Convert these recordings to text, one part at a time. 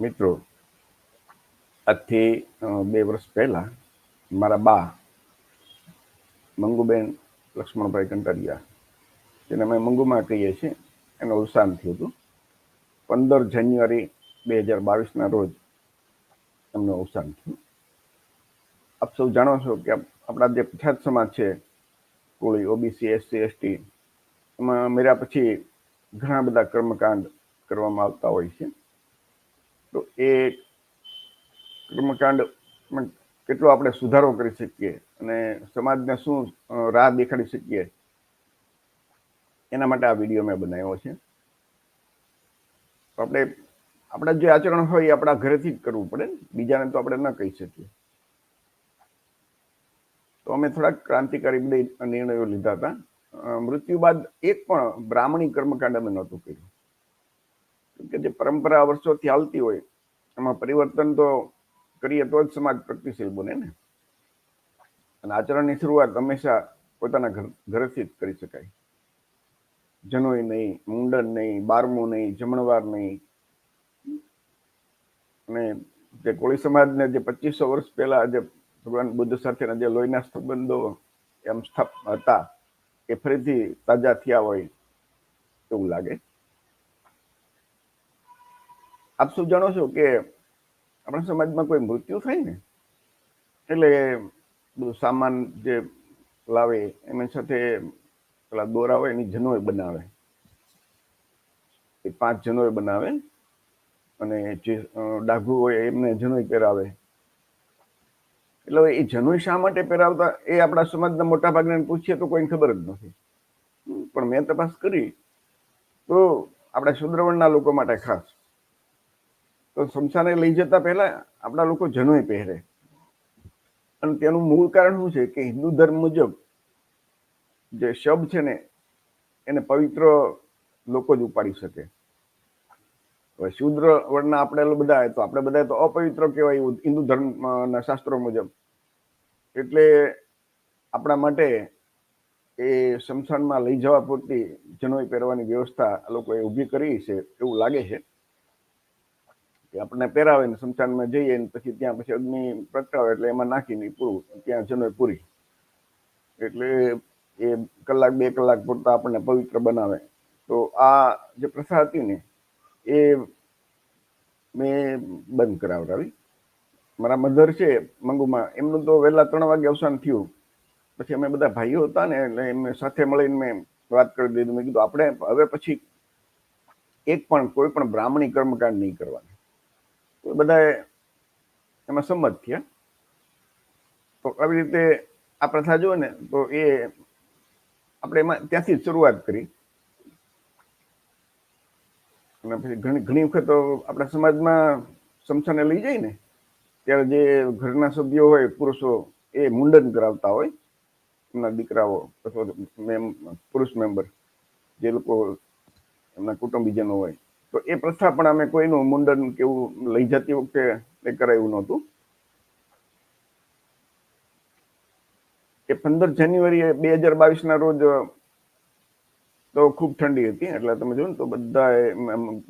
મિત્રો, આજથી બે વર્ષ પહેલાં મારા બા, મંગુબેન લક્ષ્મણભાઈ કંટારિયા, જેને અમે મંગુમાં કહીએ છીએ, એનું અવસાન થયું હતું. પંદર જાન્યુઆરી બે હજાર બાવીસના રોજ એમનું અવસાન થયું. આપ સૌ જાણો છો કે આપણા જે પછાત સમાજ છે, કોળી, ઓબીસી, એસસી, એસટી, એમાં મેળ્યા પછી ઘણા બધા કર્મકાંડ કરવામાં આવતા હોય છે. તો એ કર્મકાંડ કેટલો આપણે સુધારો કરી શકીએ અને સમાજને શું રાહ દેખાડી શકીએ? એના માટે આ વીડિયો મેં બનાવ્યો છે. આપણે, આપણા જે આચરણ હોય એ આપણા ઘરેથી જ કરવું પડે. બીજાને તો આપણે ન કહી શકીએ. તો અમે થોડાક ક્રાંતિકારી નિર્ણયો લીધા હતા. મૃત્યુ બાદ એક પણ બ્રાહ્મણી કર્મકાંડ અમે નહોતું કર્યું. કે જે પરંપરા વર્ષોથી હાલતી હોય, એમાં પરિવર્તન તો કરીએ તો જ સમાજ પ્રગતિશીલ બને ને. અને આચરણની શરૂઆત હંમેશા પોતાના ઘર, ઘરેથી જ કરી શકાય. જનોય નહીં, મુંડન નહીં, બારમું નહીં, જમણવાર નહીં. અને જે કોળી સમાજને જે પચીસો વર્ષ પહેલા જે ભગવાન બુદ્ધ સાથેના જે લોહીના સંબંધો એમ સ્થાપ, હતા, એ ફરીથી તાજા થયા હોય એવું લાગે. આપ શું જાણો છો કે આપણા સમાજમાં કોઈ મૃત્યુ થાય ને, એટલે બધું સામાન જે લાવે, એની સાથે પેલા દોરા હોય, એની જનોય બનાવે. એ પાંચ જનોય બનાવે અને જે ડાઘુ હોય, એમને જનોય પહેરાવે. એટલે હવે એ જનોય શા માટે પહેરાવતા, એ આપણા સમાજના મોટા ભાગને પૂછીએ તો કોઈને ખબર જ નથી. પણ મેં તપાસ કરી તો આપણા શુદ્રવર્ણના લોકો માટે ખાસ. તો શમશાને લઈ જતા પહેલા આપણા લોકો જનોય પહેરે. અને તેનું મૂળ કારણ શું છે કે હિન્દુ ધર્મ મુજબ જે શબ છે ને, એને પવિત્ર લોકો જ ઉપાડી શકે. હવે શુદ્ર વર્ણના આપણે બધા તો આપણે બધા તો અપવિત્ર કહેવાય હિન્દુ ધર્મના શાસ્ત્રો મુજબ. એટલે આપણા માટે એ શમશાનમાં લઈ જવા પૂરતી જનોઈ પહેરવાની વ્યવસ્થા લોકોએ ઊભી કરી છે એવું લાગે છે. કે આપણને પહેરાવે ને શમશાનમાં જઈએ ને પછી ત્યાં પછી અગ્નિ પ્રગટાવે એટલે એમાં નાખીને પૂરું, ત્યાં જનોય પૂરી. એટલે એ કલાક, બે કલાક પૂરતા આપણને પવિત્ર બનાવે. તો આ જે પ્રથા હતી ને, એ મેં બંધ કરાવડાવી. મારા મધર છે મંગુમાં, એમનું તો વહેલા ત્રણ વાગે અવસાન થયું. પછી અમે બધા ભાઈઓ હતા ને, એટલે એમને સાથે મળીને મેં વાત કરી દીધું. મેં કીધું, આપણે હવે પછી એક પણ, કોઈ પણ બ્રાહ્મણી કર્મકાંડ નહીં કરવાની. તો બધાએ એમાં સંમત થયા. તો આવી રીતે આ પ્રથા જુઓ ને, તો એ આપણે એમાં ત્યાંથી જ શરૂઆત કરી. અને પછી ઘણી ઘણી વખત આપણા સમાજમાં સમસાને લઈ જાય ને, ત્યારે જે ઘરના સભ્યો હોય, પુરુષો, એ મુંડન કરાવતા હોય. એમના દીકરાઓ અથવા પુરુષ મેમ્બર જે લોકો એમના કુટુંબીજનો હોય તો એ પ્રથા પણ અમે કોઈનું મુંડન કેવું લઈ જતી વખતે એ કરાયું નહોતું. એ પંદર જાન્યુઆરી બે હજાર બાવીસના રોજ તો ખૂબ ઠંડી હતી. એટલે તમે જોયું ને તો બધા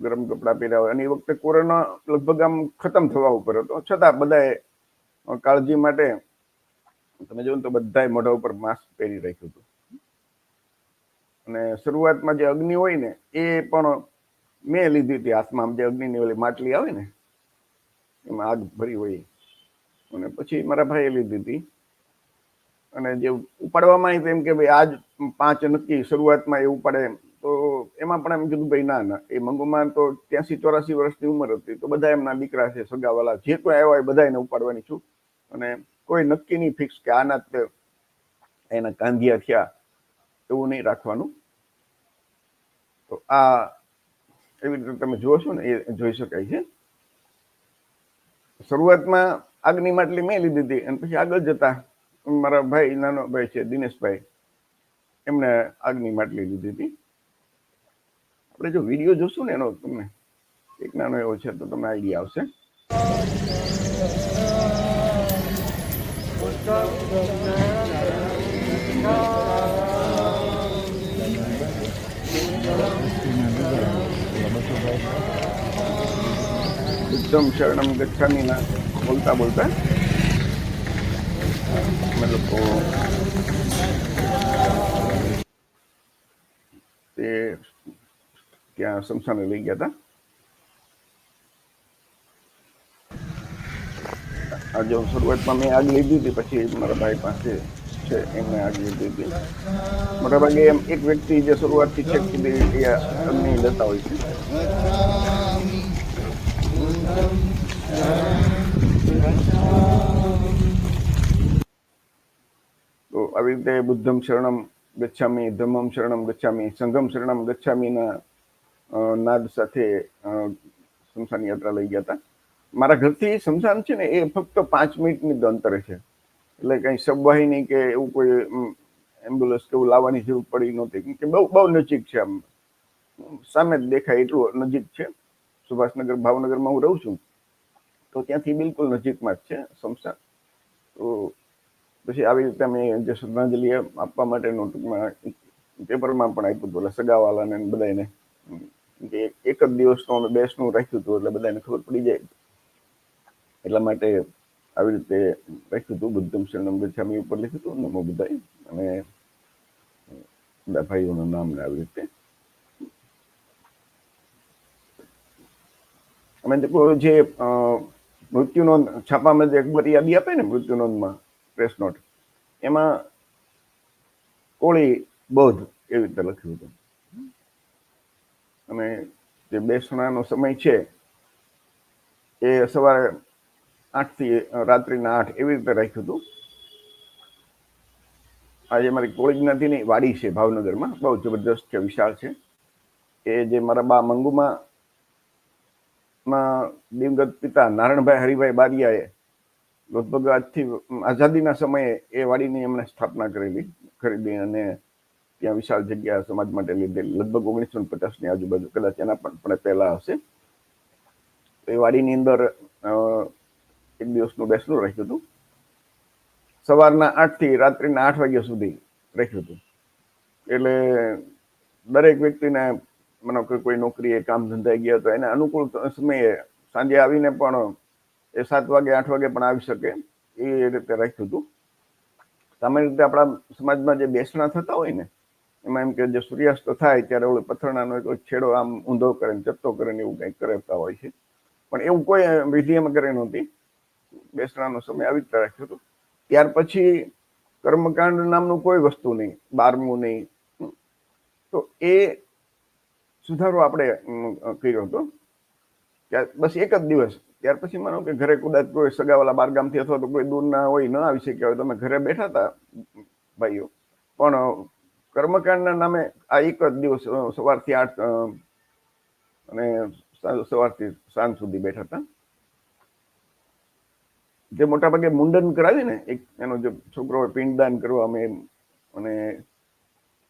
ગરમ કપડાં પહેર્યા હોય. અને એ વખતે કોરોના લગભગ આમ ખતમ થવા ઉપર હતો. છતાં બધાએ કાળજી માટે તમે જોયું તો બધાએ મોઢા ઉપર માસ્ક પહેરી રાખ્યું હતું. અને શરૂઆતમાં જે અગ્નિ હોય ને, એ પણ મેં લીધી હતી હાથમાં જે અગ્નિની ઓલી માટલી આવે ને, એમાં આગ ભરી હોય. અને પછી મારા ભાઈએ લીધી હતી. અને જે ઉપાડવામાં આવી એમ કે ભાઈ, આજ પાંચ નક્કી, શરૂઆતમાં એ ઉપાડે તો એમાં પણ એમ કીધું, ભાઈ, ના ના, એ મંગુમાં તો ત્યાંસી, ચોરાસી વર્ષની ઉંમર હતી. તો બધા એમના દીકરા છે, સગાવાલા. જે કોઈ આવ્યા હોય બધા એને ઉપાડવાની છું. અને કોઈ નક્કી નહીં ફિક્સ કે આના તે એના કાંધિયા થયા, એવું નહીં રાખવાનું. તો આ એવી રીતે તમે જુઓ છો ને એ જોઈ શકાય છે. શરૂઆતમાં આગની માટલી મેં લીધી હતી અને પછી આગળ જતા મારા ભાઈ, નાનો ભાઈ છે, દિનેશભાઈ, એમને આગની માટલી લીધી હતી. આપણે જો વીડિયો જોશું ને એનો તમને, એક નાનો એવો છે તો તમને આઈડિયા આવશે. બુદ્ધમ શરણમ ગચ્છામીના બોલતા બોલતા અમે લોકો તે ત્યાં શમશાને લઈ ગયા હતા આજે હું શરૂઆતમાં મેં આગ લીધી હતી પછી મારા ભાઈ પાસે છે એમને આગ લીધી હતી મોટા ભાગે એમ એક વ્યક્તિ જે શરૂઆતથી છેક સુધી એ અગ્નિ લેતા હોય છે તો આવી રીતે બુદ્ધમ શરણમ ગચ્છામી ધમ્મમ શરણમ ગચ્છામી સંઘમ શરણમ ગચ્છામીના નાદ સાથે અ, યાત્રા લઈ ગયા હતા. મારા ઘરથી શમશાન છે ને એ ફક્ત પાંચ મિનિટની અંતરે છે. એટલે કંઈ સબવાહી નહીં કે એવું કોઈ એમ્બ્યુલન્સ કે એવું લાવવાની જરૂર પડી નહોતી. કે બહુ બહુ નજીક છે આમ. સામે જ દેખાય એટલું નજીક છે. સુભાષનગર, ભાવનગરમાં હું રહું છું, તો ત્યાંથી બિલકુલ નજીકમાં જ છે સ્મશાન તો પછી આવી રીતે અમે જે શ્રદ્ધાંજલિ આપવા માટેનું ટૂંકમાં પેપરમાં પણ આપ્યું હતું, એટલે સગાવાલાને બધાને કે એક જ દિવસનું અમે બેસનું રાખ્યું હતું, એટલે બધાને ખબર પડી જાય. એટલા માટે આવી રીતે રાખ્યું હતું, બુદ્ધમ શરણમ ગચ્છામી ઉપર લખ્યું હતું નમો બધાય અને બધા ભાઈઓનું નામ ને આવી રીતે અમે જે મૃત્યુ નોંધ છાપામાં જે અકબર યાદી આપે ને મૃત્યુ નોંધમાં પ્રેસ નોટ એમાં કોળી બૌદ્ધ એવી રીતે લખ્યું હતું? અને જે બેસણાનો સમય છે, એ સવારે આઠથી રાત્રિના આઠ એવી રીતે રાખ્યું હતું. આજે મારી કોળી જ્ઞાતિની વાડી છે ભાવનગરમાં, બહુ જબરદસ્ત છે, વિશાળ છે. એ જે મારા બા મંગુમાં માં દિવગત પિતા નારાયણભાઈ હરિભાઈ બારિયાએ લગભગ આજથી આઝાદીના સમયે એ વાડીની એમણે સ્થાપના કરેલી, ખરીદી અને ત્યાં વિશાળ જગ્યા સમાજ માટે લીધેલી. લગભગ ઓગણીસો પચાસની આજુબાજુ કદાચ એના પણ પણ પહેલાં હશે. એ વાડીની અંદર એક દિવસનું બેસણું રાખ્યું હતું. સવારના આઠથી રાત્રિના આઠ વાગ્યા સુધી રાખ્યું હતું. એટલે દરેક વ્યક્તિને મને કોઈ કોઈ નોકરીએ કામ ધંધાઈ ગયા તો એને અનુકૂળ સમયે સાંજે આવીને પણ એ સાત વાગે, આઠ વાગે પણ આવી શકે. એ રીતે રાખ્યું હતું. સામાન્ય રીતે આપણા સમાજમાં જે બેસણા થતા હોય ને, એમાં એમ કે જે સૂર્યાસ્ત થાય ત્યારે ઓલો પથરણાનો એક છેડો આમ ઊંધો કરે ને ચત્તો કરે ને એવું કંઈક કરાવતા હોય છે. પણ એવું કોઈ વિધિ એમાં કરે નહોતી. બેસણાનો સમય આવી રીતે રાખ્યો હતો. ત્યાર પછી કર્મકાંડ નામનું કોઈ વસ્તુ નહીં, બારમું નહીં. તો એ સુધારો આપણે કર્યો હતો. બસ એક જ દિવસ. ત્યાર પછી માનો કે ઘરે કદાચ કોઈ સગાવાલા બારગામથી અથવા તો કોઈ દૂરના હોય, ન આવી શક્યા હોય તમે ઘરે બેઠા હતા, ભાઈઓ. પણ કર્મકાંડના નામે આ એક જ દિવસ સવારથી આઠ અને સવારથી સાંજ સુધી બેઠા હતા. જે મોટાભાગે મુંડન કરાવી ને એક એનો જે છોકરો હોય, પિંડદાન કરવા અમે અને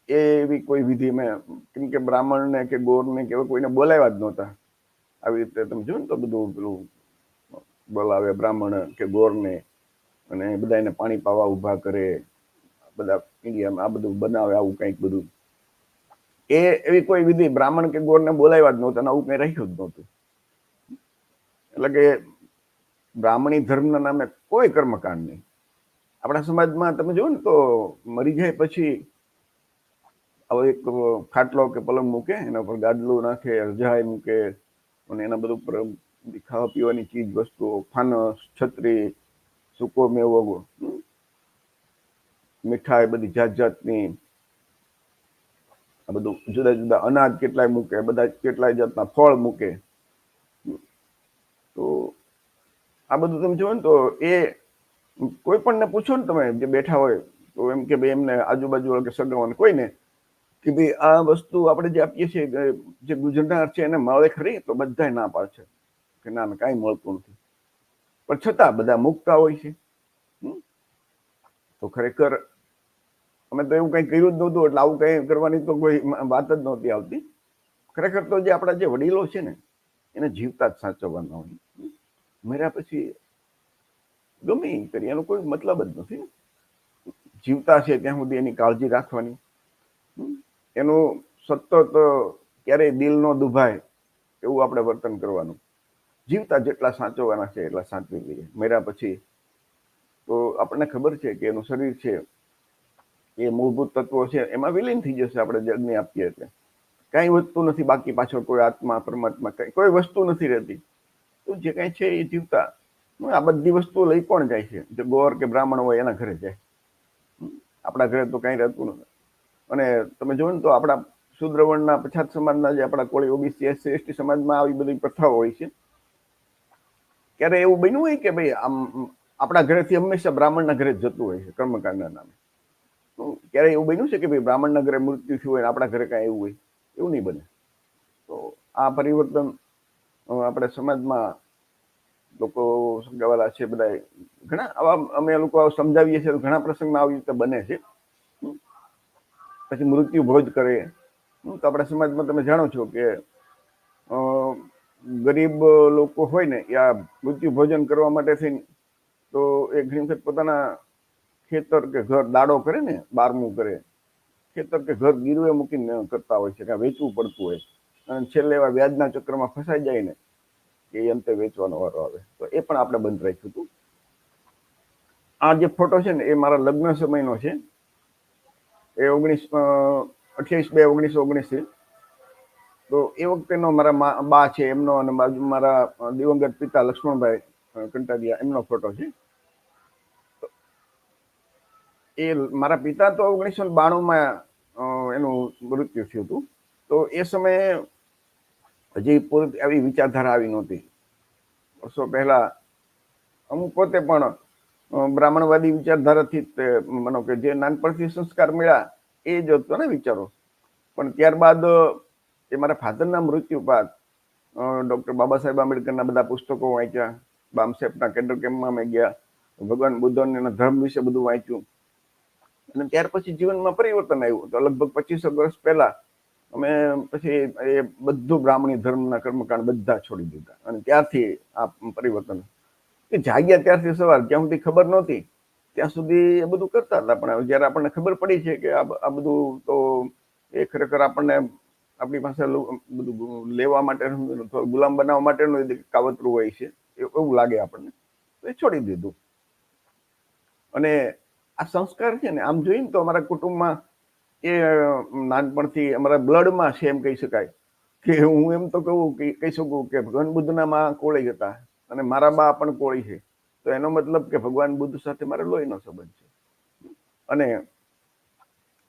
એ એવી કોઈ વિધિ મેં, કેમ કે બ્રાહ્મણને કે ગોરને કે કોઈને બોલાવ્યા જ નહોતા. આવી રીતે તમે જોયું ને તો બધું પેલું બોલાવે બ્રાહ્મણ કે ગોરને અને બધા એને પાણી પાવા ઊભા કરે, બધા ઇન્ડિયામાં આ બધું બનાવે, આવું કંઈક બધું. એ એવી કોઈ વિધિ બ્રાહ્મણ કે ગોરને બોલાવ્યા જ નહોતા અને આવું કંઈ રહ્યું જ નહોતું. એટલે કે બ્રાહ્મણી ધર્મના નામે કોઈ કર્મકાંડ નહીં. આપણા સમાજમાં તમે જુઓ ને તો મરી જાય પછી આવો એક ખાટલો કે પલંગ મૂકે, એના ઉપર ગાદલું નાખે રજાઈ મૂકે અને એના બધું ઉપર ખાવા પીવાની ચીજ વસ્તુઓ, ફાનસ, છત્રી, સૂકો મેવો મીઠાઈ બધી જાત જાતની, આ બધું જુદા જુદા અનાજ કેટલાય મૂકે, બધા કેટલાય જાતના ફળ મૂકે તો આ બધું તમે જુઓ ને તો એ કોઈ પણ ને પૂછો ને તમે જે બેઠા હોય, તો એમ કે ભાઈ એમને આજુબાજુ કે સગાવાને કોઈને કે ભાઈ આ વસ્તુ આપણે જે આપીએ છીએ જે ગુજરનાર છે, એને મળે ખરી તો બધાય ના પાડશે કે ના કાંઈ મળતું નથી. પણ છતાં બધા મૂકતા હોય છે. તો ખરેખર અમે તો એવું કંઈ કર્યું જ નહોતું, એટલે આવું કંઈ કરવાની તો કોઈ વાત જ નહોતી આવતી. ખરેખર તો જે આપણા જે વડીલો છે ને, એને જીવતા જ સાચવવાના હોય. મર્યા પછી ગમે એ કરી એનો કોઈ મતલબ જ નથી જીવતા છે ત્યાં સુધી એની કાળજી રાખવાની. એનું સતત ક્યારેય દિલ ન દુભાય એવું આપણે વર્તન કરવાનું. જીવતા જેટલા સાચવવાના છે એટલા સાચવી લઈએ. મેરા પછી તો આપણને ખબર છે કે એનું શરીર છે, એ મૂળભૂત તત્વો છે, એમાં વિલીન થઈ જશે આપણે જગને આપીએ એટલે. કાંઈ વધતું નથી, બાકી પાછળ કોઈ આત્મા, પરમાત્મા કંઈ, કોઈ વસ્તુ નથી રહેતી. તો જે કાંઈ છે એ જીવતા. આ બધી વસ્તુઓ લઈ પણ જાય છે? જે ગોર કે બ્રાહ્મણ હોય એના ઘરે જાય. આપણા ઘરે તો કાંઈ રહેતું નથી. અને તમે ને તો આપણા શુદ્રવણના પછાત સમાજના જે આપણા કોળી ઓબીસી એસસી એસટી સમાજમાં આવી બધી પ્રથાઓ હોય છે. ક્યારે એવું બન્યું હોય કે ભાઈ આમ આપણા ઘરેથી હંમેશા બ્રાહ્મણના ઘરે જતું હોય છે કર્મકાંડના નામે? ક્યારે એવું બન્યું છે કે ભાઈ બ્રાહ્મણના ઘરે મૃત્યુ થયું હોય આપણા ઘરે કાંઈ એવું હોય? એવું નહીં બને. તો આ પરિવર્તન આપણે સમાજમાં લોકો સમજાવેલા છે બધા ઘણા આવા અમે લોકો સમજાવીએ છીએ, ઘણા પ્રસંગમાં આવી રીતે બને છે. પછી મૃત્યુ ભોજ કરે. તો આપણા સમાજમાં તમે જાણો છો કે ગરીબ લોકો હોય ને આ મૃત્યુ ભોજન કરવા માટે થઈને, તો એ ઘણી વખત પોતાના ખેતર કે ઘર દાડો કરે ને, બારમું કરે. ખેતર કે ઘર ગીરવે મૂકીને કરતા હોય છે કે વેચવું પડતું હોય. અને છેલ્લે એવા વ્યાજના ચક્રમાં ફસાઈ જાય ને કે અંતે વેચવાનો વારો આવે. તો એ પણ આપણે બંધ રાખ્યું હતું. આ જે ફોટો છે ને, એ મારા લગ્ન સમયનો છે. એ ઓગણીસ અઠ્યાવીસ બે ઓગણીસો, ઓગણીસ તો એ વખતેનો મારા બા છે એમનો અને બાજુ મારા દિવંગત પિતા લક્ષ્મણભાઈ કંટારિયા એમનો ફોટો છે. એ મારા પિતા તો ઓગણીસો બાણુંમાં એનું મૃત્યુ થયું હતું. તો એ સમયે હજી પૂરી આવી વિચારધારા આવી નહોતી. વર્ષો પહેલાં અમુક પોતે પણ બ્રાહ્મણવાદી વિચારધારાથી માનો કે જે નાનપણથી સંસ્કાર મળ્યા, એ જ હતો ને વિચારો. પણ ત્યારબાદ એ મારા ફાધરના મૃત્યુ બાદ ડૉક્ટર બાબા સાહેબ આંબેડકરના બધા પુસ્તકો વાંચ્યા બામસેપના કેન્ડર કેમ્પમાં મેં ગયા, ભગવાન બુદ્ધના ધર્મ વિશે બધું વાંચ્યું. અને ત્યાર પછી જીવનમાં પરિવર્તન આવ્યું. તો લગભગ પચીસો વર્ષ પહેલા, અમે પછી એ બધું બ્રાહ્મણી ધર્મના કર્મકાંડ બધા છોડી દીધા. અને ત્યારથી આ પરિવર્તન એ જાગ્યા ત્યારથી સવાર, જ્યાં સુધી ખબર નહોતી, ત્યાં સુધી એ બધું કરતા હતા. પણ જ્યારે આપણને ખબર પડી છે કે આ બધું તો એ ખરેખર આપણને આપણી પાસે બધું લેવા માટે ગુલામ બનાવવા માટેનું કાવતરું હોય છે. એવું લાગે આપણને. તો એ છોડી દીધું. અને આ સંસ્કાર છે ને, આમ જોઈએ ને તો અમારા કુટુંબમાં એ નાનપણથી અમારા બ્લડમાં છે એમ કહી શકાય. કે હું એમ તો કહું કે, કહી શકું કે ભગવાન બુદ્ધના માં કોળી હતા. અને મારા બા પણ કોળી છે. તો એનો મતલબ કે ભગવાન બુદ્ધ સાથે મારે લોહીનો સંબંધ છે. અને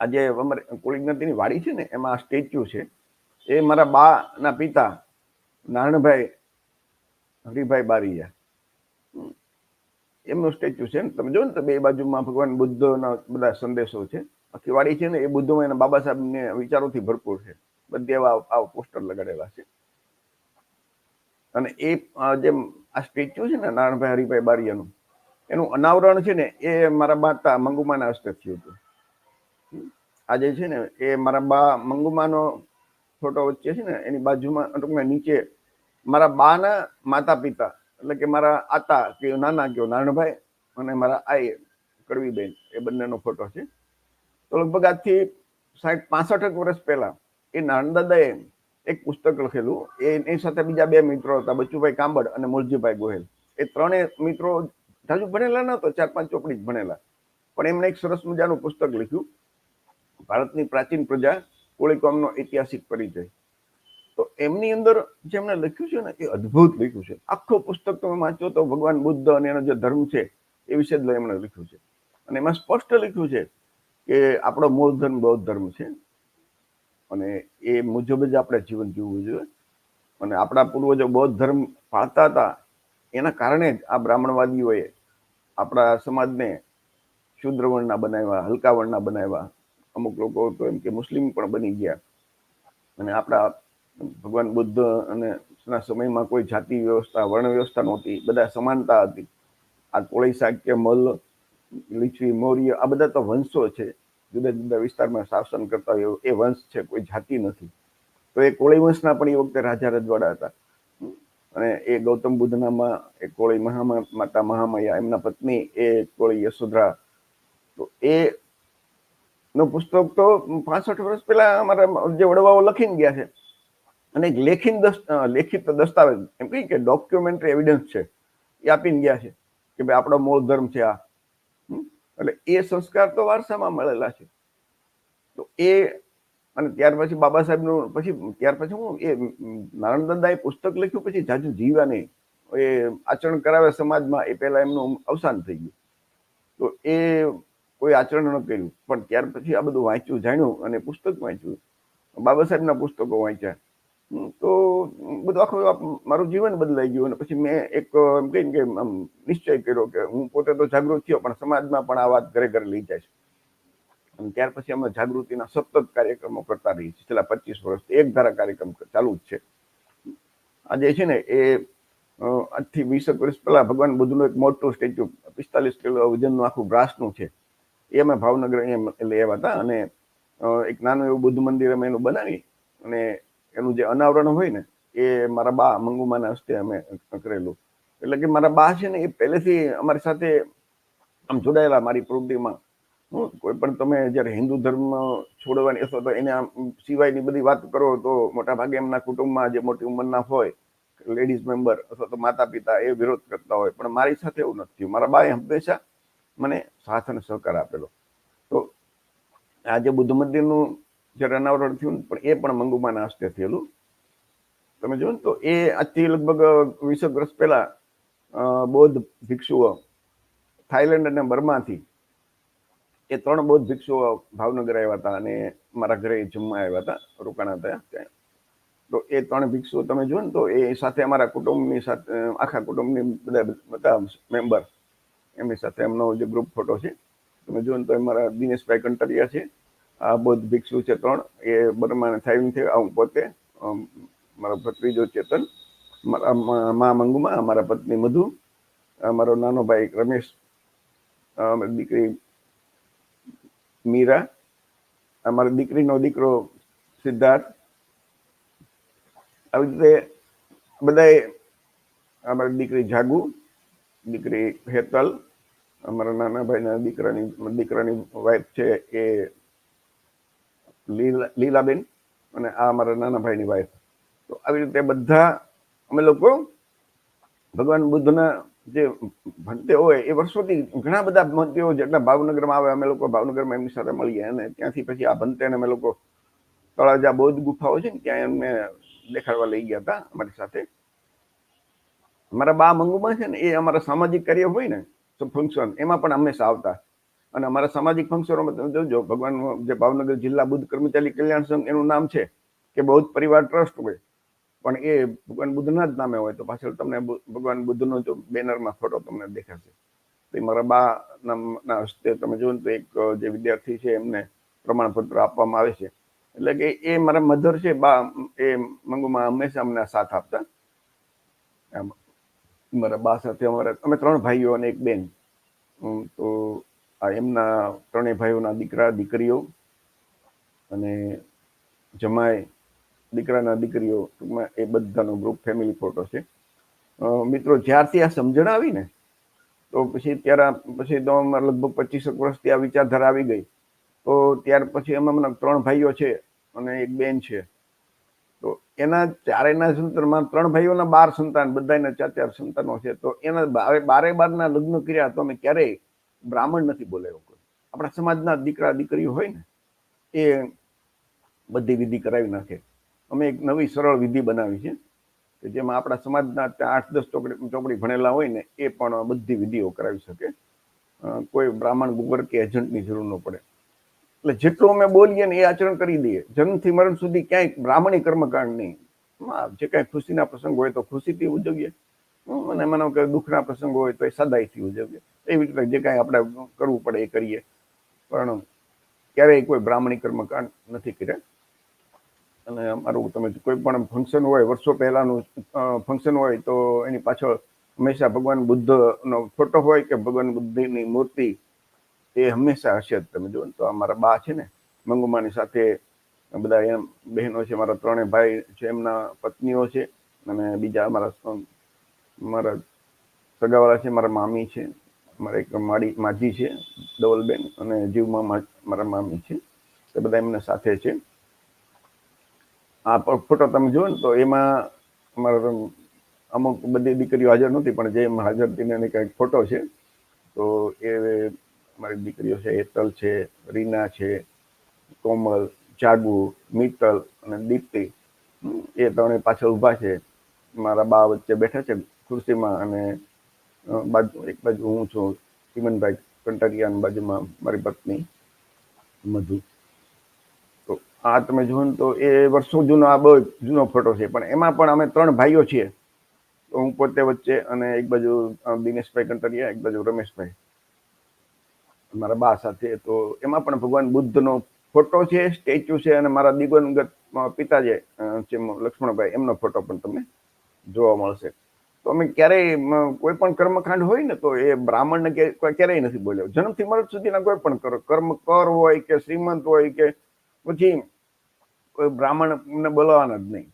આજે અમારે કોળી જ્ઞાતિની વાડી છે ને, એમાં સ્ટેચ્યુ છે. એ મારા બા ના પિતા નારણભાઈ હરિભાઈ બારીયા. એમનું સ્ટેચ્યુ છે તમે જો ને તો બે બાજુમાં ભગવાન બુદ્ધના બધા સંદેશો છે. આખી વાડી છે ને, એ બુદ્ધમાં એના બાબા સાહેબને વિચારોથી ભરપૂર છે. બધી એવા આવા પોસ્ટર લગાડેલા છે. અને એ જે આ સ્ટેચ્યુ છે ને નારાયણભાઈ હરિભાઈ બારિયાનું, એનું અનાવરણ છે ને એ મારા બા મંગુમાના હસ્તે થયું હતું. આજે છે ને એ મારા બા મંગુમાનો ફોટો વચ્ચે છે ને એની બાજુમાં ટૂંકમાં નીચે મારા બાના માતા પિતા એટલે કે મારા આતા કે નાના કયો નારણભાઈ અને મારા આઈ કડવીબેન, એ બંનેનો ફોટો છે. તો લગભગ આજથી સાઠ પાસઠ વર્ષ પહેલા એ નાનદાદાએ એક પુસ્તક લખેલું. એની સાથે બીજા બે મિત્રો હતા, બચુભાઈ કાંબડ અને મુરજીભાઈ ગોહેલ. એ ત્રણેય મિત્રો જાજુ ભણેલા ન તો ચાર પાંચ ચોપડી જ ભણેલા. પણ એમણે એક સરસ મજાનું પુસ્તક લખ્યું. ભારતની પ્રાચીન પ્રજા કોળી કોમનો ઐતિહાસિક પરિચય. તો એમની અંદર જે એમણે લખ્યું છે ને, એ અદ્ભુત લખ્યું છે. આખો પુસ્તક તમે વાંચો તો ભગવાન બુદ્ધ અને એનો જે ધર્મ છે, એ વિશે જ એમણે લખ્યું છે. અને એમાં સ્પષ્ટ લખ્યું છે કે આપણો મૂળ ધર્મ બૌદ્ધ ધર્મ છે. અને એ મુજબ જ આપણે જીવન જીવવું જોઈએ. અને આપણા પૂર્વજો બૌદ્ધ ધર્મ પાળતા હતા, એના કારણે જ આ બ્રાહ્મણવાદીઓએ આપણા સમાજને શુદ્ર વર્ણના બનાવ્યા, હલકા વર્ણના બનાવ્યા. અમુક લોકો તો એમ કે મુસ્લિમ પણ બની ગયા. અને આપણા ભગવાન બુદ્ધ અને ના સમયમાં કોઈ જાતિ વ્યવસ્થા, વર્ણ વ્યવસ્થા નહોતી. બધા સમાનતા હતી. આ કોળી શાક્ય મલ, લીચવી, મૌર્ય, આ બધા તો વંશો છે. જુદા જુદા વિસ્તારમાં શાસન કરતા હોય એ વંશ છે, કોઈ જાતિ નથી. તો એ કોળી વંશના પણ એ વખતે રાજા રજવાડા હતા. અને એ ગૌતમ બુદ્ધનામાં એ કોળી મહામા, માતા મહામાયા, એમના પત્ની, એ કોળી યશોધરા. તો એ નો પુસ્તક તો પાસઠ વર્ષ પહેલા અમારા જે વડવાઓ લખીને ગયા છે. અને એક લેખિત લેખિત દસ્તાવેજ, એમ કહી કે ડોક્યુમેન્ટરી એવિડન્સ છે, એ આપીને ગયા છે કે ભાઈ આપણો મૂળ ધર્મ છે આ? એટલે એ સંસ્કાર તો વારસામાં મળેલા છે. તો એ અને ત્યાર પછી બાબા સાહેબનું પછી ત્યાર પછી હું એ નારાયણ પુસ્તક લખ્યું, પછી જાજુ જીવ્યા નહીં એ આચરણ કરાવે સમાજમાં એ પહેલા એમનું અવસાન થઈ ગયું. તો એ કોઈ આચરણ ન કર્યું. પણ ત્યાર પછી આ બધું વાંચ્યું, જાણ્યું અને પુસ્તક વાંચ્યું. બાબા સાહેબના પુસ્તકો વાંચ્યા. તો બધું આખું મારું જીવન બદલાઈ ગયું અને પછી મેં એક એમ કહીને કે આમ નિશ્ચય કર્યો કે હું પોતે તો જાગૃત થયો, પણ સમાજમાં પણ આ વાત ઘરે ઘરે લઈ જાય અને ત્યાર પછી અમે જાગૃતિના સતત કાર્યક્રમો કરતા રહીએ છીએ. છેલ્લા પચીસ વર્ષથી એક ધારા કાર્યક્રમ ચાલુ જ છે. આજે છે ને એ આજથી વીસેક વર્ષ પહેલા ભગવાન બુદ્ધનું એક મોટું સ્ટેચ્યુ, પિસ્તાલીસ કિલો વજનનું આખું બ્રાસનું છે. એ અમે ભાવનગર લઈ આવ્યા હતા અને એક નાનું એવું બુદ્ધ મંદિર અમે એનું બનાવી અને એનું જે અનાવરણ હોય ને, એ મારા બા મંગુમાના હસ્તે અમે કરેલું. એટલે કે મારા બા છે ને એ પહેલેથી અમારી સાથે આમ જોડાયેલા મારી પ્રવૃત્તિમાં. હું કોઈ પણ તમે જ્યારે હિન્દુ ધર્મ છોડવાની અથવા તો એને આમ સિવાયની બધી વાત કરો તો મોટા ભાગે એમના કુટુંબમાં જે મોટી ઉંમરના હોય, લેડીઝ મેમ્બર અથવા તો માતા પિતા એ વિરોધ કરતા હોય. પણ મારી સાથે એવું નથી થયું. મારા બાએ હંમેશા મને સાથ અને સહકાર આપેલો. તો આજે બુદ્ધ મંદિરનું જ્યારે અનાવરણ થયું પણ એ પણ મંગુમાના હસ્તે થયેલું. તમે જો ને તો એ આજથી લગભગ વીસેક વર્ષ પહેલા બૌદ્ધ ભિક્ષુઓ થાઈલેન્ડ અને બર્માથી એ ત્રણ બૌદ્ધ ભિક્ષુઓ ભાવનગર આવ્યા હતા અને મારા ઘરે જમવા આવ્યા હતા, રોકાણા હતા ત્યાં. તો એ ત્રણ ભિક્ષુઓ તમે જો ને તો એ સાથે અમારા કુટુંબની સાથે આખા કુટુંબની બધા બધા મેમ્બર એમની સાથે એમનો જે ગ્રુપ ફોટો છે, તમે જો ને તો એ મારા દિનેશભાઈ કંટરિયા છે. આ બૌદ્ધ ભિક્ષુ છે ત્રણ એ બર્માને થાય નથી આ હું પોતે મારા ભત્રીજો ચેતન મા- મંગુમાં અમારા મારા પત્ની મધુ અમારો નાનો ભાઈ રમેશ અમારી દીકરી મીરા અમારી દીકરીનો દીકરો સિદ્ધાર્થ, આવી રીતે બધાએ અમારી દીકરી જાગુ, દીકરી હેતલ અમારા નાના ભાઈના દીકરાની દીકરાની વાઈફ છે એ લીલા, લીલાબેન અને આ અમારા નાના ભાઈની વાઈફ તો આવી રીતે બધા અમે લોકો ભગવાન બુદ્ધના જે ભંતે હોય એ વર્ષોથી ઘણા બધા ભંતેઓ જેટલા ભાવનગરમાં આવે, અમે લોકો ભાવનગરમાં એમની સાથે મળીએ અને ત્યાંથી પછી આ ભંતેને અમે લોકો તળાજા બૌદ્ધ ગુફાઓ છે ને, ત્યાં એમને દેખાડવા લઈ ગયા હતા અમારી સાથે. અમારા બા મંગુમાં છે ને, એ અમારા સામાજિક કાર્ય હોય ને, તો ફંક્શન એમાં પણ હંમેશા આવતા. અને અમારા સામાજિક ફંક્શનોમાં તમે જોજો, ભગવાન જે ભાવનગર જિલ્લા બુદ્ધ કર્મચારી કલ્યાણ સંઘ એનું નામ છે, કે બૌદ્ધ પરિવાર ટ્રસ્ટ હોય, પણ એ ભગવાન બુદ્ધના જ નામે હોય, તો પાછળ તમને ભગવાન બુદ્ધનો જો બેનરમાં ફોટો તમને દેખાશે. તો એ મારા બા નામના હસ્તે તમે જુઓ ને તો એક જે વિદ્યાર્થી છે, એમને પ્રમાણપત્ર આપવામાં આવે છે. એટલે કે એ મારા મધર છે, બા, એ મંગુમાં હંમેશા અમને સાથ આપતા. મારા બા સાથે અમારા, અમે ત્રણ ભાઈઓ અને એક બેન. તો આ એમના ત્રણેય ભાઈઓના દીકરા, દીકરીઓ અને જમાય દીકરાના દીકરીઓ ટૂંકમાં એ બધાનો ગ્રુપ ફેમિલી ફોટો છે. મિત્રો, જ્યારથી આ સમજણ આવી ને તો પછી ત્યારે પછી તો લગભગ પચીસેક વર્ષથી આ વિચારધારા આવી ગઈ. તો ત્યાર પછી મને ત્રણ ભાઈઓ છે અને એક બેન છે. તો એના ચારેના સંતાનમાં ત્રણ ભાઈઓના બાર સંતાન બધાના ચાર ચાર સંતાનો છે. તો એના બારે બારના લગ્ન કર્યા તો અમે ક્યારેય બ્રાહ્મણ નથી બોલાવ્યો કોઈ. આપણા સમાજના દીકરા દીકરીઓ હોય ને, એ બધી વિધિ કરાવી નાખે. અમે એક નવી સરળ વિધિ બનાવી છે કે જેમાં આપણા સમાજના ત્યાં આઠ દસ ચોકડી ચોપડી ભણેલા હોય ને, એ પણ બધી વિધિઓ કરાવી શકે. કોઈ બ્રાહ્મણ ગુગર કે એજન્ટની જરૂર ન પડે. એટલે જેટલું અમે બોલીએ ને એ આચરણ કરી દઈએ. જન્મથી મરણ સુધી ક્યાંય બ્રાહ્મણી કર્મકાંડ નહીં. જે કાંઈ ખુશીના પ્રસંગ હોય તો ખુશીથી ઉજવીએ. અને માનો કે દુઃખના પ્રસંગ હોય તો એ સદાયથી ઉજવીએ એવી રીતે જે કાંઈ આપણે કરવું પડે એ કરીએ. પણ ક્યારેય કોઈ બ્રાહ્મણી કર્મકાંડ નથી કર્યા. અને અમારું તમે કોઈ પણ ફંક્શન હોય, વર્ષો પહેલાનું ફંક્શન હોય તો એની પાછળ હંમેશા ભગવાન બુદ્ધનો ફોટો હોય કે ભગવાન બુદ્ધની મૂર્તિ એ હંમેશા હશે જ તમે જુઓ તો અમારા બા છે ને, મંગુમાની સાથે બધા એમ બહેનો છે, મારા ત્રણેય ભાઈ છે, એમના પત્નીઓ છે અને બીજા અમારા મારા સગાવાળા છે, મારા મામી છે, મારા એક માડી, માજી છે ધવલબેન અને જીવમાં મારા મામી છે. તે બધા એમને સાથે છે. આ ફોટો તમે જુઓ ને તો એમાં અમારા અમુક બધી દીકરીઓ હાજર નહોતી, પણ જે હાજર હતી એની કંઈક ફોટો છે, તો એ મારી દીકરીઓ છે હેતલ છે, રીના છે, કોમલ, જાગુ, મિત્તલ અને દીપ્તિ. એ ત્રણે પાછળ ઊભા છે. મારા બા વચ્ચે બેઠા છે. ખુરશીમાં અને બાજુ, એક બાજુ હું છું, સિમનભાઈ કંટારિયા અને બાજુમાં મારી પત્ની, મધુ. તો આ તમે જુઓ ને તો એ વર્ષો જૂનો, આ બહુ જૂનો ફોટો છે, પણ એમાં પણ અમે ત્રણ ભાઈઓ છીએ. તો હું પોતે વચ્ચે અને એક બાજુ દિનેશભાઈ કંટારિયા એક બાજુ રમેશભાઈ. મારા બા સાથે, તો એમાં પણ ભગવાન બુદ્ધનો ફોટો છે, સ્ટેચ્યુ છે, અને મારા દિગંગત પિતા જે લક્ષ્મણભાઈ, એમનો ફોટો પણ તમને જોવા મળશે. તો અમે ક્યારેય કોઈ પણ કર્મકાંડ હોય ને, તો એ બ્રાહ્મણને ક્યારેય નથી બોલ્યો. જન્મથી મરણ સુધીના કોઈ પણ કર કર્મ કર હોય કે શ્રીમંત હોય કે પછી કોઈ બ્રાહ્મણને બોલાવાના જ નહીં.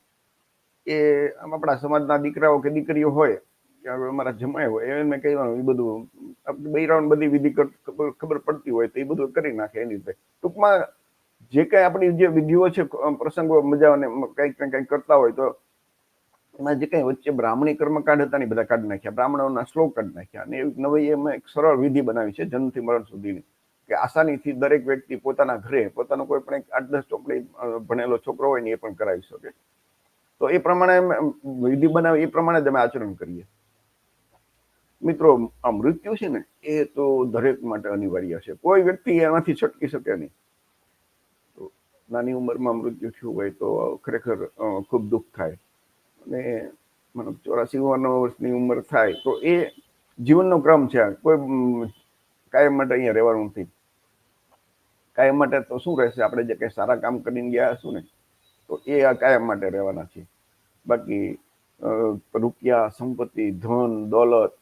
એ આપણા સમાજના દીકરાઓ કે દીકરીઓ હોય, કે અમારા જમાય હોય એને કહેવાનું એ બધું બૈરાઓને બધી વિધિ ખબર પડતી હોય તો એ બધું કરી નાખે એની રીતે. ટૂંકમાં જે કાંઈ આપણી જે વિધિઓ છે પ્રસંગો મજા અને કંઈક ને કંઈક કરતા હોય તો એમાં જે કંઈ વચ્ચે બ્રાહ્મણી કર્મકાંડ હતા ને બધા કાઢી નાખ્યા, બ્રાહ્મણોના શ્લોક કાઢી નાખ્યા અને એક નવી એમાં એક સરળ વિધિ બનાવી છે જન્મથી મરણ સુધીની, કે આસાનીથી દરેક વ્યક્તિ પોતાના ઘરે, પોતાનો કોઈ પણ એક આઠ દસ ચોપડી ભણેલો છોકરો હોય ને એ પણ કરાવી શકે. તો એ પ્રમાણે વિધિ બનાવી, એ પ્રમાણે જ અમે આચરણ કરીએ. મિત્રો, આ મૃત્યુ છે ને, એ તો દરેક માટે અનિવાર્ય છે. કોઈ વ્યક્તિ એનાથી છટકી શકે નહીં. નાની ઉંમરમાં મૃત્યુ થયું હોય તો ખરેખર ખૂબ દુઃખ થાય. અને મને ચોરાસી વર્ષની ઉંમર થાય, તો એ જીવનનો ક્રમ છે કોઈ કાયમ માટે અહીંયા રહેવાનું નથી. કાયમ માટે તો શું રહેશે? આપણે જે કંઈ સારા કામ કરીને ગયા હશું ને, તો એ આ કાયમ માટે રહેવાના છે. બાકી રૂપિયા, સંપત્તિ, ધન, દોલત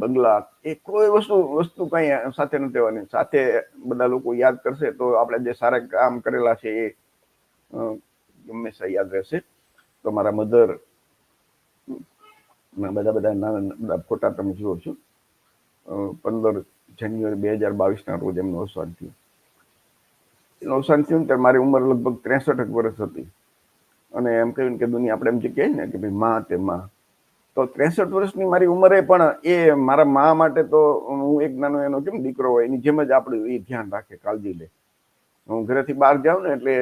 બંગલા, એ કોઈ વસ્તુ વસ્તુ કંઈ સાથે નથી રહેવાની. સાથે બધા લોકો યાદ કરશે તો આપણે જે સારા કામ કરેલા છે એ હંમેશા યાદ રહેશે. તો મારા મધર બધા બધા નાના ફોટા તમે જુઓ છો. પંદર જાન્યુઆરી બે હજાર બાવીસના રોજ એમનું અવસાન થયું. એનું અવસાન થયું ત્યારે મારી ઉંમર લગભગ ત્રેસઠ વર્ષ હતી. અને એમ કહ્યું કે દુનિયા આપણે એમ જે કહે ને કે ભાઈ માં તે માં. તો ત્રેસઠ વર્ષની મારી ઉંમરે પણ એ મારા મા માટે તો હું એક નાનો એનો કેમ દીકરો હોય એની જેમ જ આપણું એ ધ્યાન રાખે, કાળજી લે. હું ઘરેથી બહાર જાઉં ને એટલે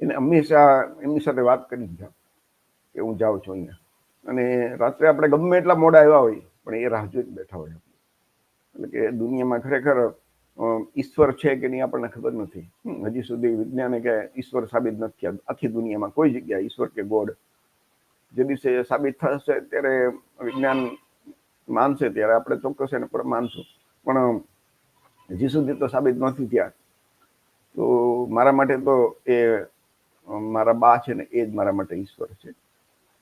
એને હંમેશા, એમની સાથે વાત કરી જ જાઉં કે હું જાઉં છું અહીંયા. અને રાત્રે આપણે ગમે એટલા મોડા આવ્યા હોય, પણ એ રાહ જોઈને બેઠા હોય એટલે કે દુનિયામાં ખરેખર ઈશ્વર છે કે નહીં આપણને ખબર નથી. હજી સુધી વિજ્ઞાને કે ઈશ્વર સાબિત નથી થયા. આખી દુનિયામાં કોઈ જગ્યાએ ઈશ્વર કે ગોડ જે દિવસે સાબિત થશે ત્યારે વિજ્ઞાન માનશે, ત્યારે આપણે ચોક્કસ એને પણ માનશું. પણ હજી સુધી તો સાબિત નથી થયા. તો મારા માટે તો એ મારા બા છે ને, એ જ મારા માટે ઈશ્વર છે.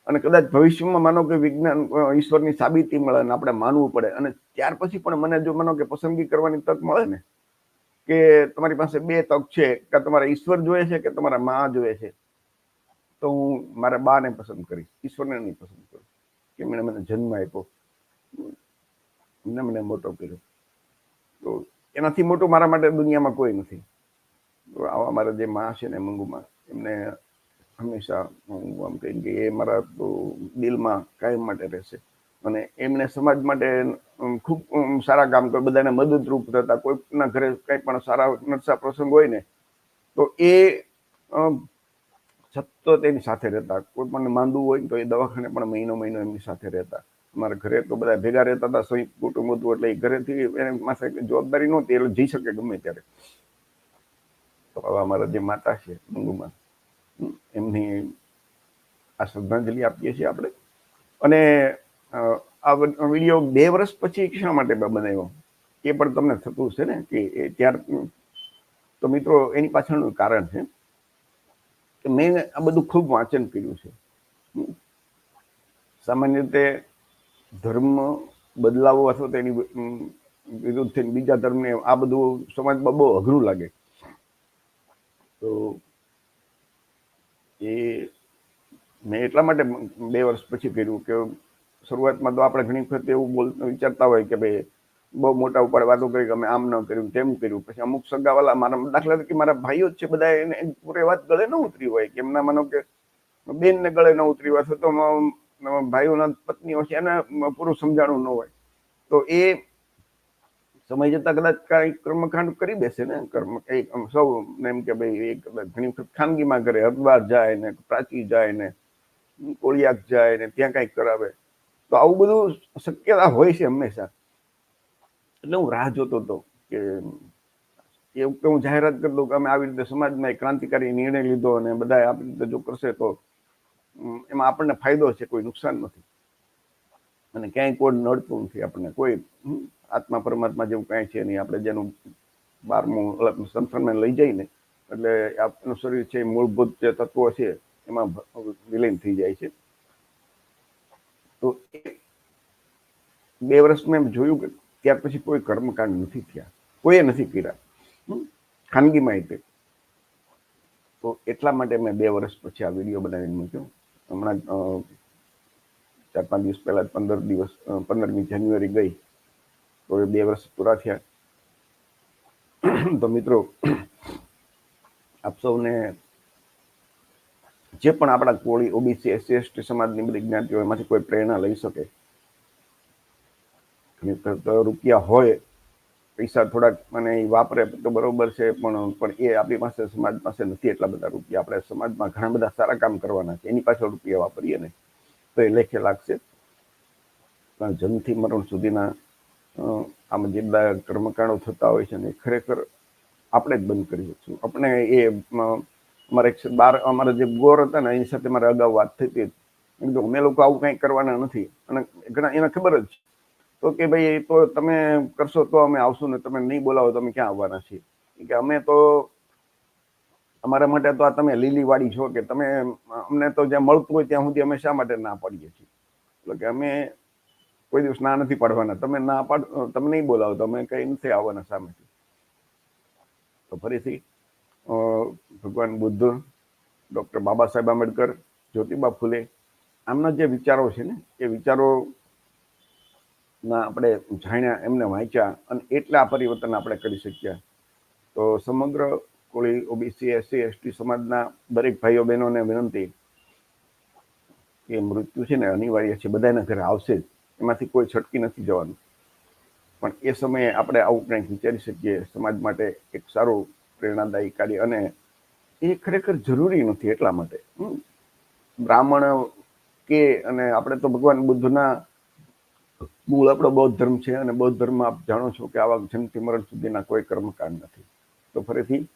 અને કદાચ ભવિષ્યમાં માનો કે વિજ્ઞાન ઈશ્વરની સાબિતી મળે અને આપણે માનવું પડે. અને ત્યાર પછી પણ મને જો માનો કે પસંદગી કરવાની તક મળે ને, કે તમારી પાસે બે તક છે, કે તમારે ઈશ્વર જોઈએ છે કે તમારા મા જોઈએ છે, તો હું મારા બાને પસંદ કરીશ, ઈશ્વરને નહીં પસંદ કરું. કે મને મને જન્મ આપ્યો. એમને મને મોટો કર્યો. તો એનાથી મોટું મારા માટે દુનિયામાં કોઈ નથી. આવા મારા જે મા છે ને, મંગુમાં એમને હંમેશા હું આમ કહીને કે એ મારા દિલમાં કાયમ માટે રહેશે. અને એમને સમાજ માટે ખૂબ સારા કામ કરે, બધાને મદદરૂપ થતા, કોઈના ઘરે કંઈ પણ સારા નરસા પ્રસંગ હોય ને, તો એ સતત એની સાથે રહેતા. કોઈ પણ માંદું હોય તો એ દવાખાને પણ મહિનો મહિનો એમની સાથે રહેતા. અમારા ઘરે તો બધા ભેગા રહેતા હતા, સંયુક્ત કુટુંબ હતું એટલે એ ઘરેથી એને માથે જવાબદારી નહોતી, એટલે જઈ શકે ગમે ત્યારે. આવા અમારા જે માતા છે, મંગુમાં. એમની આ શ્રદ્ધાંજલિ આપીએ છીએ આપણે. અને આ વીડિયો બે વર્ષ પછી શા માટે બનાવ્યો? એ પણ તમને થતું હશે ને, કે ત્યાર તો મિત્રો, એની પાછળનું કારણ છે કે મેં આ બધું ખૂબ વાંચન કર્યું છે. સામાન્ય રીતે ધર્મ બદલાવો અથવા તો એની વિરુદ્ધ થઈને બીજા ધર્મને આ બધું સમાજમાં બહુ અઘરું લાગે. તો એ મેં એટલા માટે બે વર્ષ પછી કર્યું કે શરૂઆતમાં તો આપણે ઘણી વખત એવું બોલ, વિચારતા હોય કે ભાઈ, બહુ મોટા ઉપર વાતો કરી કે અમે આમ ન કર્યું, તેમ કર્યું. પછી અમુક સગાવાલા મારા દાખલા તરીકે મારા ભાઈઓ જ છે, બધા એને પૂરે વાત ગળે ન ઉતરી હોય કે એમના માનો કે બેનને ગળે ન ઉતરી હોય તો ભાઈઓના પત્નીઓ છે, એને પૂરું સમજાણું ન હોય. તો એ સમય જતા કદાચ કઈ કર્મકાંડ કરી બેસે ને, કર્મ કઈ સૌ એમ કે ભાઈ એક ઘણી વખત ખાનગીમાં કરે હરદ્વાર જાય ને, પ્રાચી જાય ને, કોળિયાક જાય ને, ત્યાં કંઈક કરાવે. તો આવું બધું શક્યતા હોય છે હંમેશા. એટલે હું રાહ જોતો હતો કે એવું કે હું જાહેરાત કરી દઉં કે અમે આવી રીતે સમાજમાં એક ક્રાંતિકારી નિર્ણય લીધો અને બધા આવી રીતે જો કરશે તો એમાં આપણને ફાયદો છે, કોઈ નુકસાન નથી. અને ક્યાંય કોઈ નડતું નથી આપણને. કોઈ આત્મા પરમાત્મા જેવું કાંઈ છે નહીં. આપણે જેનું બારમું સંસારમાં લઈ જઈને, એટલે આપણું શરીર છે મૂળભૂત જે તત્વો છે એમાં વિલીન થઈ જાય છે. તો બે વર્ષ મેં જોયું કે ત્યાર પછી કોઈ કર્મકાંડ નથી થયા. કોઈએ નથી કર્યા. હમ? ખાનગીમાં તે. એટલા માટે મેં બે વર્ષ પછી આ વીડિયો બનાવીને મૂક્યો. હમણાં ચાર પાંચ દિવસ પહેલા પંદર દિવસ પંદરમી જાન્યુઆરી ગઈ. તો એ બે વર્ષ પૂરા થયા. તો મિત્રો, આપ સૌને જે પણ આપણા કોળી ઓબીસી એસસી એસટી સમાજની બધી જ્ઞાતિઓ એમાંથી કોઈ પ્રેરણા લઈ શકે. રૂપિયા હોય, પૈસા થોડાક મને એ વાપરે તો બરોબર છે, પણ પણ એ આપણી પાસે સમાજ પાસે નથી એટલા બધા રૂપિયા. આપણે સમાજમાં ઘણા બધા સારા કામ કરવાના છે. એની પાછળ રૂપિયા વાપરીએ ને તો એ લેખે લાગશે. પણ જન્મથી મરણ સુધીના આમાં જે કર્મકાંડો થતા હોય છે ને એ ખરેખર આપણે જ બંધ કરી શકશું. આપણે એ અમારે એક બાર, અમારા જે ગોર હતા ને, એની સાથે મારે અગાઉ વાત થઈ હતી. કીધું અમે લોકો આવું કંઈ કરવાના નથી. અને ઘણા, એને ખબર જ છે. તો કે ભાઈ, તો તમે કરશો તો અમે આવશું ને તમે નહીં બોલાવો તો અમે ક્યાં આવવાના છીએ? કે અમે તો અમારા માટે તો આ તમે લીલી વાડી છો કે તમે અમને તો જ્યાં મળતું હોય ત્યાં સુધી અમે શા માટે ના પાડીએ છીએ? એટલે કે અમે કોઈ દિવસ ના નથી પાડવાના. તમે ના પાડ તમે નહીં બોલાવો તમે કંઈ નથી આવવાના સામેથી તો ફરીથી ભગવાન બુદ્ધ, ડૉક્ટર બાબા સાહેબ આંબેડકર, જ્યોતિબા ફૂલે, આમના જે વિચારો છે ને, એ વિચારો ના આપણે જાણ્યા, એમને વાંચ્યા અને એટલા પરિવર્તન આપણે કરી શક્યા. તો સમગ્ર કોળી ઓબીસી એસસી એસટી સમાજના દરેક ભાઈઓ, બહેનોને વિનંતી કે મૃત્યુ છે ને અનિવાર્ય છે, બધાના ઘરે આવશે જ. એમાંથી કોઈ છટકી નથી જવાનું. પણ એ સમયે આપણે આવું કંઈક વિચારી શકીએ, સમાજ માટે એક સારું પ્રેરણાદાયી કાર્ય અને એ ખરેખર જરૂરી નથી એટલા માટે. હમ. બ્રાહ્મણ કે અને આપણે તો ભગવાન બુદ્ધના મૂળ આપણો બૌદ્ધ ધર્મ છે અને બૌદ્ધ ધર્મમાં આપ જાણો છો કે આવા જન્મથી મરણ સુધીના કોઈ કર્મકાંડ નથી. તો ફરીથી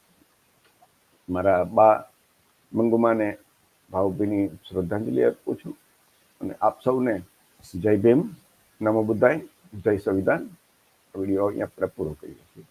મારા બા મંગુમાને ભાવભીની શ્રદ્ધાંજલિ આપું છું. અને આપ સૌને જય ભીમ, નમો બુદ્ધાય, જય સંવિધાન. વીડિયો અહીંયા આપણે પૂરો કરીએ છીએ.